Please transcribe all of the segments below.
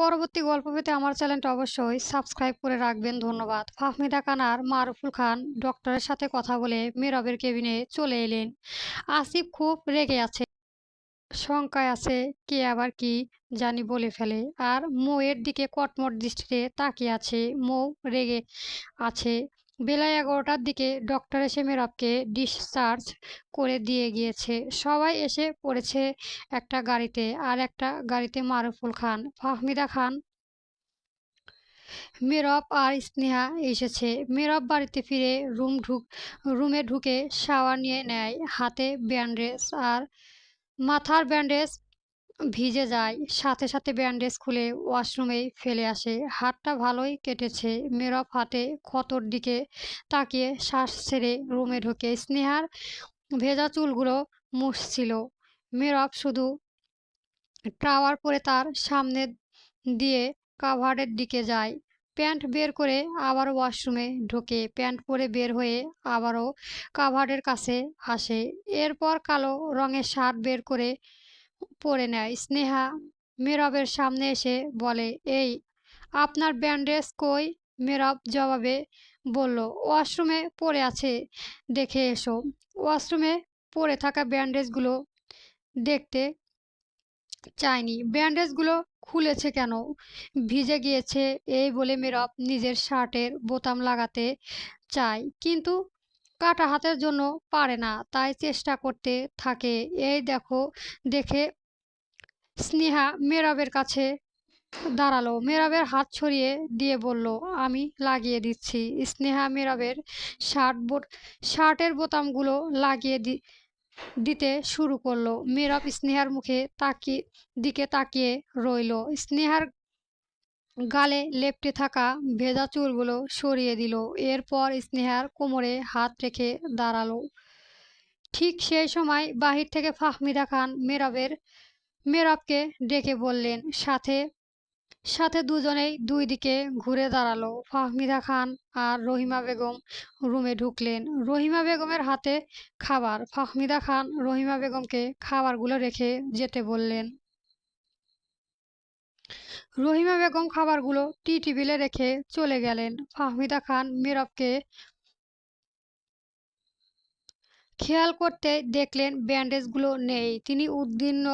পরবর্তী গল্প পেতে আমার চ্যানেলটা অবশ্যই সাবস্ক্রাইব করে রাখবেন, ধন্যবাদ। ফাহমিদা কানার মারুফুল খান ডক্টরের সাথে কথা বলে মেরবের কেবিনে চলে এলেন। আসিফ খুব রেগে আছে, শঙ্কায় আছে কে আবার কি জানি বলে ফেলে আর মৌয়ের দিকে কটমট দৃষ্টিতে তাকিয়ে আছে। মৌ রেগে আছে। বেলা এগারোটার দিকে ডক্টর এসে মেরবকে ডিসচার্জ করে দিয়ে গিয়েছে। সবাই এসে পড়েছে একটা গাড়িতে আর একটা গাড়িতে মারুফুল খান, ফাহমিদা খান, মেরব আর স্নেহা এসেছে। মেরব বাড়িতে ফিরে রুম ঢুক, রুমে ঢুকে শাওয়ার নিয়ে নেয় হাতে ব্যান্ডেজ আর মাথার ব্যান্ডেজ ভিজে যায়, সাথে সাথে ব্যান্ডেজ খুলে ওয়াশরুমে ফেলে আসে। হাতটা ভালোই কেটেছে। মেরব হাতে ক্ষতর দিকে তাকিয়ে শ্বাস ছেড়ে রুমে ঢুকে স্নেহার ভেজা চুলগুলো মুছছিল। মেরব শুধু ট্রাওয়ার পরে তার সামনে দিয়ে কাভারের দিকে যায়। প্যান্ট বের করে আবার ওয়াশরুমে ঢোকে। প্যান্ট পরে বের হয়ে আবারও কাভারের কাছে আসে। এরপর কালো রঙের শার্ট বের করে পরে নেয়। স্নেহা মেরবের সামনে এসে বলে, এই, আপনার ব্যান্ডেজ কই? মেরব জবাবে বলল, ওয়াশরুমে পড়ে আছে, দেখে এসো। ওয়াশরুমে পড়ে থাকা ব্যান্ডেজগুলো দেখতে চায়নি। ব্যান্ডেজগুলো খুলেছে কেন? ভিজে গিয়েছে এই বলে মেরব নিজের শার্টের বোতাম লাগাতে চায়। কিন্তু কাটা হাতের জন্য পারে না, তাই চেষ্টা করতে থাকে। এই দেখো, দেখে স্নেহা মেরবের কাছে দাঁড়াল। মেরবের হাত ছড়িয়ে দিয়ে বলল, আমি লাগিয়ে দিচ্ছি। স্নেহা মেরবের শার্ট বোট, শার্টের বোতামগুলো লাগিয়ে দি, দিতে শুরু করল। মেরব স্নেহার মুখে তাকিয়ে দিকে তাকিয়ে রইল। স্নেহার গালে লেপটে থাকা ভেজা চুলগুলো সরিয়ে দিল। এরপর স্নেহার কোমরে হাত রেখে দাঁড়াল। ঠিক সেই সময় বাহির থেকে ফাহমিদা খান মেরবের মেরবকে ডেকে বললেন, সাথে সাথে দুজনেই দুই দিকে ঘুরে দাঁড়াল। ফাহমিদা খান আর রহিমা বেগম রুমে ঢুকলেন। রহিমা বেগমের হাতে খাবার। ফাহমিদা খান রহিমা বেগমকে খাবারগুলো রেখে যেতে বললেন। রহিমা বেগম খাবারগুলো টি টেবিলে রেখে চলে গেলেন। ফাহমিদা খান মেরবকে খেয়াল করতে দেখলেন ব্যান্ডেজগুলো নেই। তিনি উদ্বিগ্ন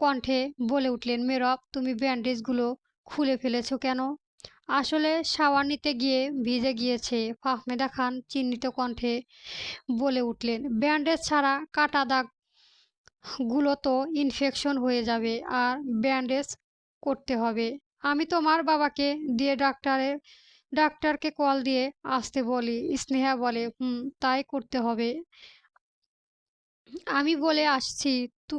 কণ্ঠে বলে উঠলেন, মেরব, তুমি ব্যান্ডেজগুলো খুলে ফেলেছ কেন? আসলে শাওয়ার নিতে গিয়ে ভিজে গিয়েছে, ফাহমেদা খান চিহ্নিত কণ্ঠে বলে উঠলেন। ব্যান্ডেজ ছাড়া কাটা দাগগুলো তো ইনফেকশন হয়ে যাবে, আর ব্যান্ডেজ করতে হবে। আমি তোমার বাবাকে দিয়ে ডাক্তারের ডাক্তারকে কল দিয়ে আসতে বলি, স্নেহা বলে, হুম, তাই করতে হবে। আমি বলে আসছি, তু,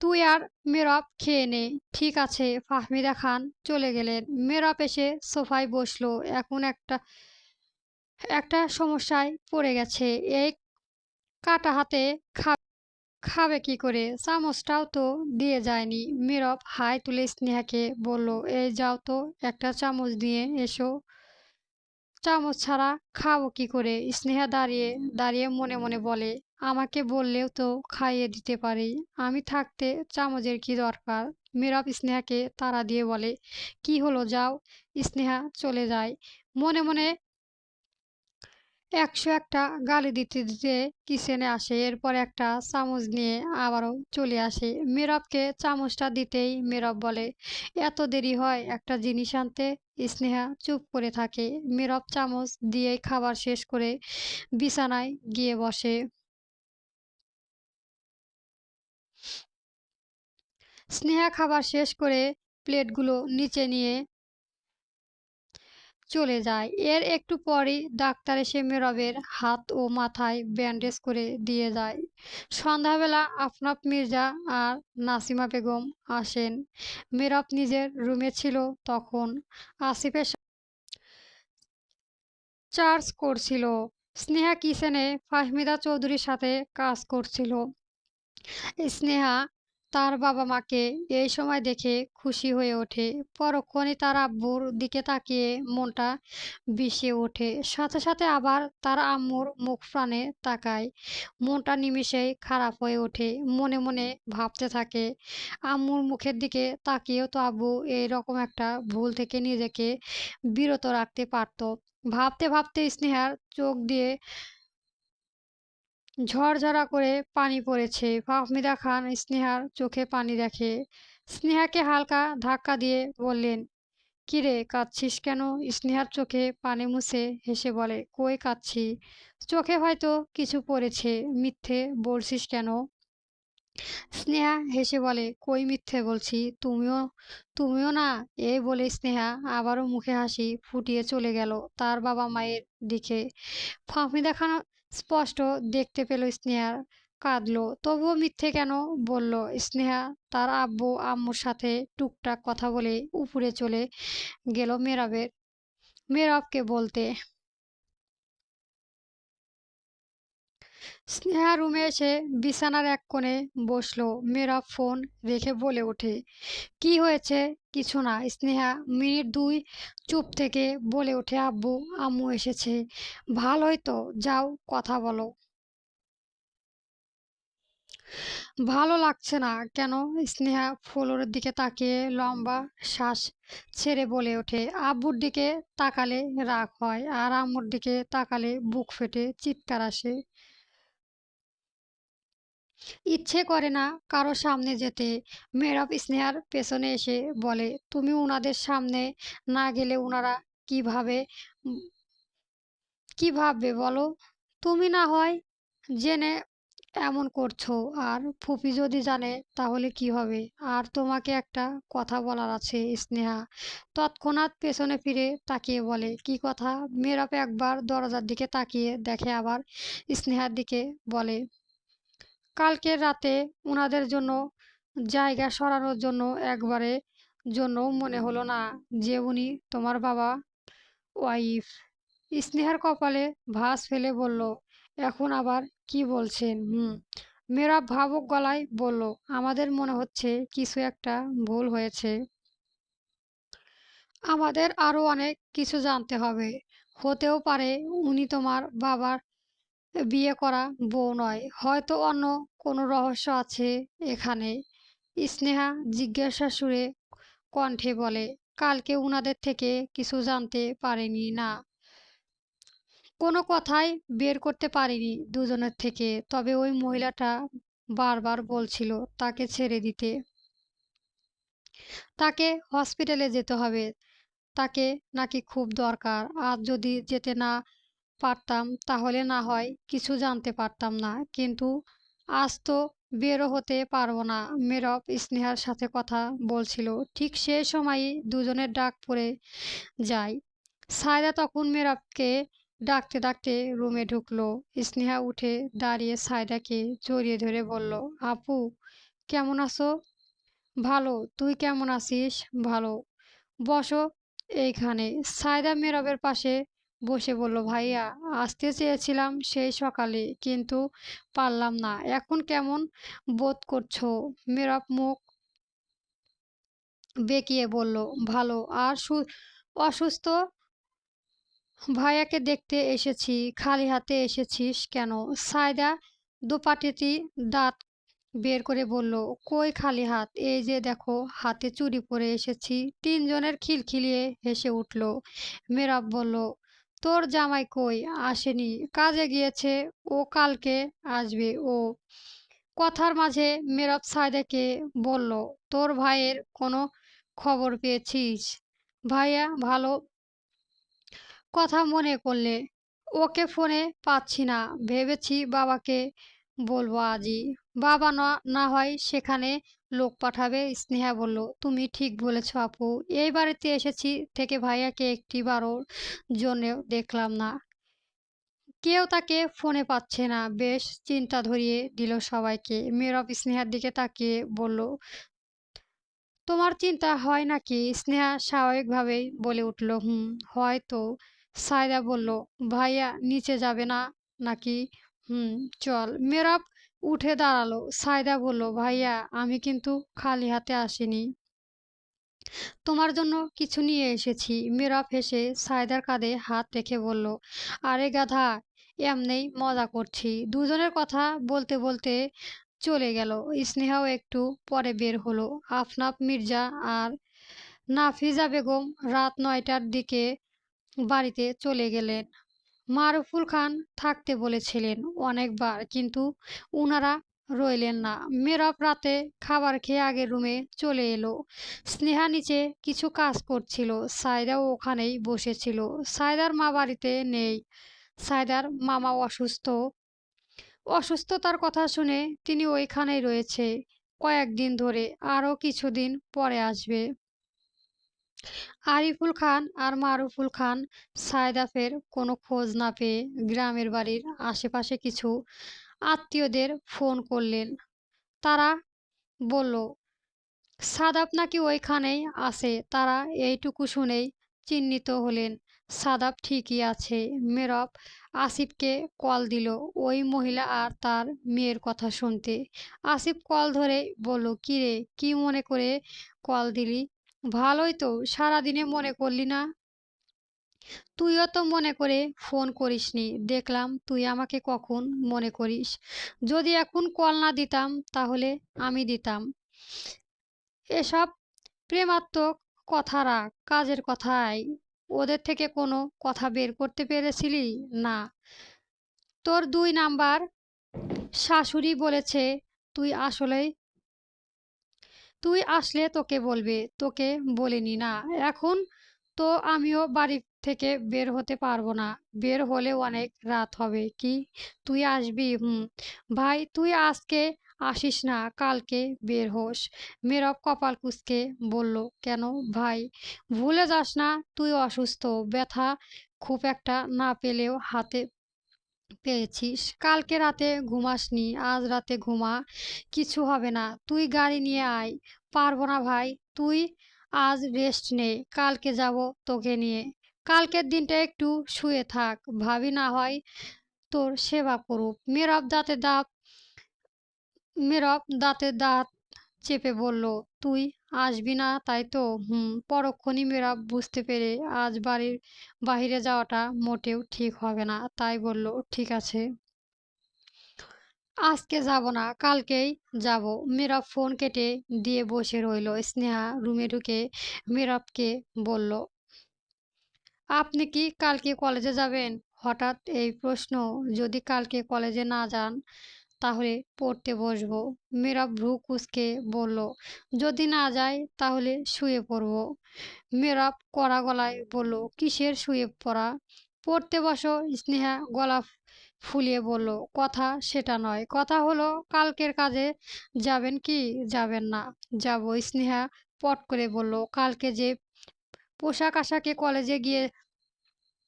তুই আর মেরব খেয়ে নে। ঠিক আছে। ফাহমিদা খান চলে গেলেন। মেরব এসে সোফায় বসল। এখন একটা একটা সমস্যায় পড়ে গেছে। এই কাটা হাতে খা খাবে কি করে? চামচটাও তো দিয়ে যায়নি। মেরব হাই তুলে স্নেহাকে বলল, এই যাও তো, একটা চামচ দিয়ে এসো। চামচ ছাড়া খাব কি করে? স্নেহা দাঁড়িয়ে দাঁড়িয়ে মনে মনে বলে, আমাকে বললেও তো খাইয়ে দিতে পারি। আমি থাকতে চামচের কি দরকার? মীরব স্নেহাকে তাড়া দিয়ে বলে, কি হলো? যাও। স্নেহা চলে যায়। মনে মনে একশো একটা গালি দিতে দিতে কিচেনে আসে। এরপর একটা চামচ নিয়ে আবারও চলে আসে। মেরবকে চামচটা দিতেই মেরব বলে, এত দেরি হয় একটা জিনিস আনতে? স্নেহা চুপ করে থাকে। মেরব চামচ দিয়েই খাবার শেষ করে বিছানায় গিয়ে বসে। স্নেহা খাবার শেষ করে প্লেটগুলো নিচে নিয়ে চলে যায়। এর একটু পরই ডাক্তার এসে মেরবের হাত ও মাথায় ব্যান্ডেজ করে দিয়ে যায়। সন্ধ্যাবেলা আফনাফ মির্জা আর নাসিমা বেগম আসেন। মেরব নিজের রুমে ছিল তখন। আসিফের চার্জ করছিল। স্নেহা কিচেনে ফাহমিদা চৌধুরীর সাথে কাজ করছিল। স্নেহা তার বাবা মাকে এই সময় দেখে খুশি হয়ে ওঠে। পরক্ষণে তার আব্বুর দিকে তাকিয়ে মনটা বিষে ওঠে। সাথে সাথে আবার তার আম্মুর মুখ প্রাণে তাকায়। মনটা নিমিষেই খারাপ হয়ে ওঠে। মনে মনে ভাবতে থাকে, আম্মুর মুখের দিকে তাকিয়েও তো আব্বু এইরকম একটা ভুল থেকে নিজেকে বিরত রাখতে পারত। ভাবতে ভাবতে স্নেহার চোখ দিয়ে ঝরঝরা করে পানি পড়েছে। ফাহমিদা খান স্নেহার চোখে পানি দেখে। স্নেহাকে হালকা ধাক্কা দিয়ে বললেন কিরে কাঁদছিস কেন? স্নেহার চোখে পানি মুছে হেসে বলে, কই কাঁদছি? চোখে হয়তো কিছু পড়েছে, মিথ্যে বলছিস কেন? স্নেহা হেসে বলে, কই মিথ্যে বলছি? তুমিও তুমিও না? এই বলে স্নেহা আবারও মুখে হাসি ফুটিয়ে চলে গেল তার বাবা মায়ের দিকে। ফাহমিদা খান স্পষ্ট, দেখতে পেল স্নেহার কাঁদলো। তবুও মিথ্যে কেন বলল? স্নেহা তার আব্বু, আম্মুর সাথে টুকটাক কথা বলে উপরে চলে গেল মেরাবের মেরাবকে বলতে স্নেহা রুমে এসে বিছানার এক কোণে বসল। মেয়েরা ফোন রেখে বলে ওঠে, কি হয়েছে? কিছু না। স্নেহা মিনিট দুই চুপ থেকে বলে ওঠে, আব্বু, আম্মু এসেছে। ভালোই তো, যাও কথা বলো। ভালো লাগছে না কেন? স্নেহা ফ্লোরের দিকে তাকিয়ে লম্বা শ্বাস ছেড়ে বলে ওঠে, আব্বুর দিকে তাকালে রাগ হয় আর আম্মুর দিকে তাকালে বুক ফেটে, চিৎকার আসে। ইচ্ছে করে না কারও সামনে যেতে। মেয়েরাব স্নেহার পেছনে এসে বলে, তুমি ওনাদের সামনে না গেলে ওনারা কীভাবে, কি ভাববে বলো? তুমি না হয় জেনে এমন করছ। আর ফুপি যদি জানে তাহলে কি হবে? আর তোমাকে একটা কথা বলার আছে স্নেহা। তৎক্ষণাৎ পেছনে ফিরে তাকিয়ে বলে, কি কথা? মেয়েরাপ একবার দরজার দিকে তাকিয়ে দেখে আবার স্নেহার দিকে বলে কালকের রাতে ওনাদের জন্য জায়গা সরানোর জন্য একবারে জন্য মনে হলো না যে উনি তোমার বাবা ওয়াইফ। স্নেহার কপালে ভাস ফেলে বলল, এখন আবার কি বলছেন? হুম। মেয়েরা ভাবুক গলায় বলল, আমাদের মনে হচ্ছে কিছু একটা ভুল হয়েছে। আমাদের আরও অনেক কিছু জানতে হবে। হতেও পারে উনি তোমার বাবার বিয়ে করা বউ নয়। হয়তো অন্য কোনো রহস্য আছে এখানে। স্নেহা জিজ্ঞাসা সুরে কণ্ঠে বলে, কালকে উনাদের থেকে কিছু জানতে পারেনি না। কোনো কথাই বের করতে পারিনি দুজনের থেকে। তবে ওই মহিলাটা বারবার বলছিল তাকে ছেড়ে দিতে। তাকে হসপিটালে যেতে হবে। তাকে নাকি খুব দরকার। আর যদি যেতে না পারতাম তাহলে না হয় কিছু জানতে পারতাম না। কিন্তু আজ তো বেরো হতে পারব না। মেরব স্নেহার সাথে কথা বলছিল। ঠিক সে সময়ই দুজনের ডাক পড়ে যায়। সায়দা তখন মেরবকে ডাকতে ডাকতে রুমে ঢুকলো। স্নেহা উঠে দাঁড়িয়ে সায়দাকে জড়িয়ে ধরে বলল, আপু, কেমন আছো? ভালো। তুই কেমন আছিস? ভালো। বসো এইখানে। সায়দা মেরবের পাশে বসে বলল, ভাইয়া, আসতে চেয়েছিলাম সেই সকালে, কিন্তু পারলাম না। এখন কেমন বোধ করছ? মেরব মুখ বেঁকিয়ে বলল, ভালো। আর সু, অসুস্থ? ভাইয়াকে দেখতে এসেছি। খালি হাতে এসেছিস কেন? সায়দা দুপাটিটি দাঁত বের করে বলল, কই খালি হাত? এই যে দেখো, হাতে চুরি পরে এসেছি। তিনজনের খিলখিলিয়ে হেসে উঠল। মেরাব বলল তোর জামাই কই? আসেনি। কাজে গিয়েছে। ও কালকে আসবে। ও কথার মাঝে মেরাব সায়দাকে বলল, তোর ভাইয়ের কোনো খবর পেয়েছিস? ভাইয়া, ভালো কথা মনে করলে ওকে ফোনে পাচ্ছি না। ভেবেছি বাবাকে বলব আজই। বাবা না হয় সেখানে লোক পাঠাবে, স্নেহা বলল, তুমি ঠিক বলেছ আপু। এই বাড়িতে এসেছি থেকে ভাইয়াকে একটি বারোর জন্যেও দেখলাম না। কেউ তাকে ফোনে পাচ্ছে না। বেশ চিন্তা ধরিয়ে দিল সবাইকে। মেরব স্নেহার দিকে তাকিয়ে বলল, তোমার চিন্তা হয় নাকি? স্নেহা স্বাভাবিকভাবেই বলে উঠল, হুম হয়তো সায়দা বলল, ভাইয়া নিচে যাবে না নাকি? হুম, চল। মেরব উঠে দাঁড়াল। সায়দা বলল, ভাইয়া, আমি কিন্তু খালি হাতে আসিনি। তোমার জন্য কিছু নিয়ে এসেছি। মেরাফ হেসে সায়দার কাঁধে হাত রেখে বলল, আরে গাধা এমনেই মজা করছি। দুজনের কথা বলতে বলতে চলে গেল। স্নেহাও একটু পরে বের হলো। আফনাফ, মির্জা আর নাফিজা বেগম রাত নয়টার দিকে বাড়িতে চলে গেলেন। মারুফুল খান থাকতে বলেছিলেন অনেকবার, কিন্তু উনারা রইলেন না। মেরব রাতে খাবার খেয়ে আগের রুমে চলে এলো। স্নেহা নিচে কিছু কাজ করছিল। সায়দাও ওখানেই বসেছিল। সায়দার মা বাড়িতে নেই। সায়দার মামা অসুস্থ। অসুস্থতার কথা শুনে তিনি ওইখানেই রয়েছে। কয়েকদিন ধরে আরও কিছুদিন পরে আসবে। আরিফুল খান আর মারুফুল খান সায়দাফের কোনো খোঁজ না পেয়ে গ্রামের বাড়ির আশেপাশে কিছু আত্মীয়দের ফোন করলেন। তারা বলল সাদাব নাকি ওইখানেই আছে? তারা এইটুকু শুনেই চিহ্নিত হলেন। সাদাব ঠিকই আছে। মেরব আসিফকে কল দিল। ওই মহিলা আর তার মেয়ের কথা শুনতে। আসিফ কল ধরে বলল, কিরে, কি মনে করে কল দিলি? ভালোই তো, সারাদিনে মনে করলি না? তুইও তো মনে করে ফোন করিসনি, দেখলাম তুই আমাকে কখন মনে করিস। যদি এখন কল না দিতাম, তাহলে আমি দিতাম। এসব প্রেমাত্মক কথা রাখ কাজের কথাই। ওদের থেকে কোনো কথা বের করতে পেরেছিলি? না। তোর দুই নাম্বার শাশুড়ি বলেছে, তুই আসলেই তুই আসলে তোকে বলবে তোকে বলিনি না। এখন তো আমিও বাড়ি থেকে বের হতে পারব না। বের হলে অনেক রাত হবে। কি? তুই আসবি? হুম। ভাই তুই আজকে আসিস না কালকে বের হোস। মেরব কপাল কুচকে বলল কেন ভাই? ভুলে যাস না তুই অসুস্থ। ব্যথা খুব একটা না পেলেও হাতে পেয়েছিস কালকে রাতে ঘুমাসনি আজ রাতে ঘুমা, কিছু হবে না। তুই গাড়ি নিয়ে আয়। পারব না ভাই। তুই আজ রেস্ট নে। কালকে যাব তোকে নিয়ে। কালকের দিনটা একটু শুয়ে থাক। ভাবি না হয় তোর সেবা করুক। মেরব দাঁতে দাঁত, মেরব দাঁতে দাঁত চেপে বলল, তুই আসবি না, তাই তো? হুম, পরক্ষণই মেরাব বুঝতে পেরে আজ বাড়ির বাহিরে যাওয়াটা মোটেও ঠিক হবে না, তাই বলল, ঠিক আছে। আজকে যাব না, কালকেই যাব। মেরাব ফোন কেটে দিয়ে বসে রইল। স্নেহা রুমে ঢুকে মেরাবকে বলল, আপনি কি কালকে কলেজে যাবেন? হঠাৎ এই প্রশ্ন, যদি কালকে কলেজে না যান তাহলে পড়তে বসবো। মেরা ভ্রু কুচকে বলল, যদি না যায় তাহলে শুয়ে পড়ব। মেরাব কড়া গলায় বলল, কিসের শুয়ে পড়া? পড়তে বসো, স্নেহা গলা ফুলিয়ে বলল, কথা সেটা নয়। কথা হলো, কালকের কাজে যাবেন কি যাবেন না? যাব, স্নেহা পট করে বলল, কালকে যে পোশাক আশাকে কলেজে গিয়ে,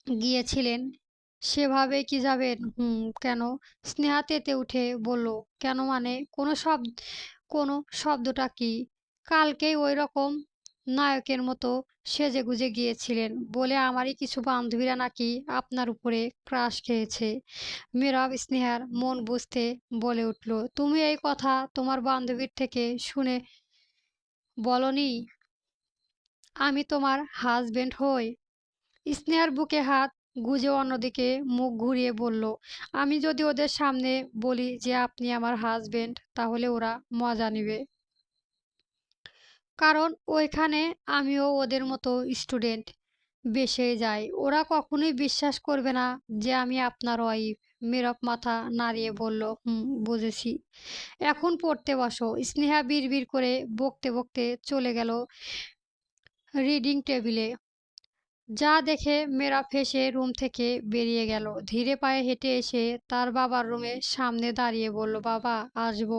গিয়েছিলেন সেভাবে কি যাবেন হুম। কেন? স্নেহা তেতে উঠে বলল কেন মানে? কোনো শব্দ কোনো শব্দটা কি? কালকেই ওই রকম নায়কের মতো সেজে গুজে গিয়েছিলেন বলে আমারই কিছু বান্ধবীরা নাকি আপনার উপরে ক্রাশ খেয়েছে। মেরাব স্নেহার মন বুঝতে বলে উঠল তুমি এই কথা তোমার বান্ধবীর থেকে শুনে বলনি? আমি তোমার হাজবেন্ড হই। স্নেহার বুকে হাত গুজে অন্যদিকে মুখ ঘুরিয়ে বলল, আমি যদি ওদের সামনে বলি যে আপনি আমার হাজবেন্ড তাহলে ওরা মজা নেবে। কারণ ওইখানে আমিও ওদের মতো স্টুডেন্ট বেসে যাই। ওরা কখনোই বিশ্বাস করবে না যে আমি আপনার ওয়াইফ মেরব মাথা নাড়িয়ে বলল, হুম, বুঝেছি। এখন পড়তে বসো। স্নেহা বিড় করে বকতে বকতে চলে গেল রিডিং টেবিলে যা দেখে মেরা ফেসে রুম থেকে বেরিয়ে গেল। ধীরে পায়ে হেঁটে এসে তার বাবার রুমে সামনে দাঁড়িয়ে বলল, বাবা, আসব।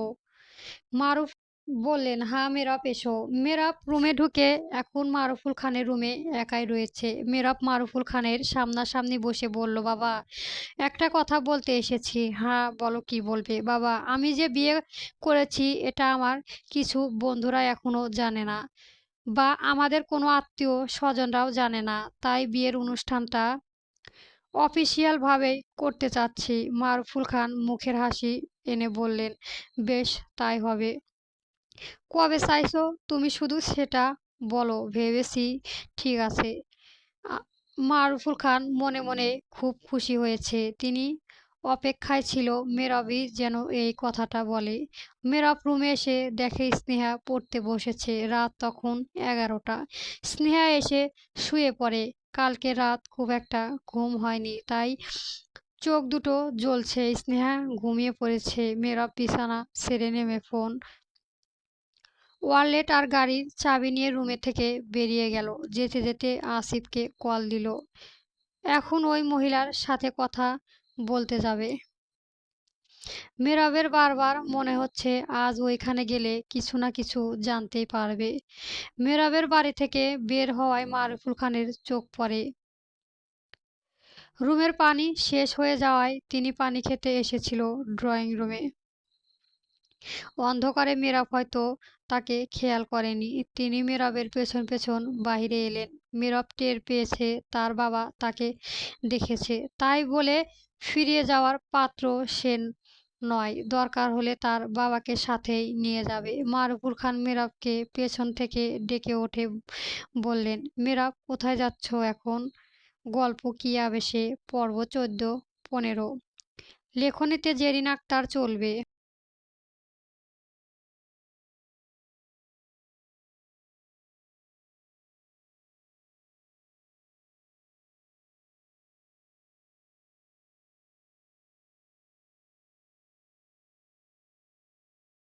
মারুফ বললেন হ্যাঁ মেরাপ এসো। মেরাপ রুমে ঢুকে এখন মারুফুল খানের রুমে একাই রয়েছে। মেরাপ মারুফুল খানের সামনাসামনি বসে বলল, বাবা, একটা কথা বলতে এসেছি। হ্যাঁ বলো, কি বলবে? বাবা, আমি যে বিয়ে করেছি, এটা আমার কিছু বন্ধুরা এখনও জানে না। বা আমাদের কোনো আত্মীয় স্বজনরাও জানে না। তাই বিয়ের অনুষ্ঠানটা অফিসিয়ালভাবেই করতে চাচ্ছি। মারফুল খান মুখের হাসি এনে বললেন, বেশ, তাই হবে। কবে চাইছো? তুমি শুধু সেটা বলো, ভেবেছি ঠিক আছে। মারুফুল খান মনে মনে খুব খুশি হয়েছে। তিনি অপেক্ষায় ছিল মেরবই যেন এই কথাটা বলে। মেরব রুমে এসে দেখে স্নেহা পড়তে বসেছে রাত তখন এগারোটা। স্নেহা এসে শুয়ে পড়ে। কালকে রাত খুব একটা ঘুম হয়নি, তাই চোখ দুটো জ্বলছে। স্নেহা ঘুমিয়ে পড়েছে। মেরব বিছানা সেরে নেমে ফোন। ওয়ালেট আর গাড়ির চাবি নিয়ে রুমে থেকে বেরিয়ে গেল। যেতে যেতে আসিফকে কল দিল। এখন ওই মহিলার সাথে কথা বলতে যাবে। মেরাবের বারবার মনে হচ্ছে আজ ওইখানে গেলে কিছু না কিছু জানতেই পারবে। মেরাবের বাড়ি থেকে বের হওয়ায় মারুফুল খানের চোখ পড়ে। রুমের পানি শেষ হয়ে যাওয়ায় তিনি পানি খেতে এসেছিল ড্রয়িং রুমে। অন্ধকারে মেরাব হয়তো তাকে খেয়াল করেনি। তিনি মেরাবের পেছন পেছন বাহিরে এলেন। মেরাব টের পেয়েছে তার বাবা তাকে দেখেছে। তাই বলে ফিরিয়ে যাওয়ার পাত্র সেন নয়। দরকার হলে তার বাবাকে সাথেই নিয়ে যাবে। মারুফুল খান মেরাবকে পেছন থেকে ডেকে ওঠে বললেন, মেরাব, কোথায় যাচ্ছ এখন? গল্প কি আবেশে? পর্ব চোদ্দ, পনেরো। লেখনীতে জেরিন আক্তার চলবে।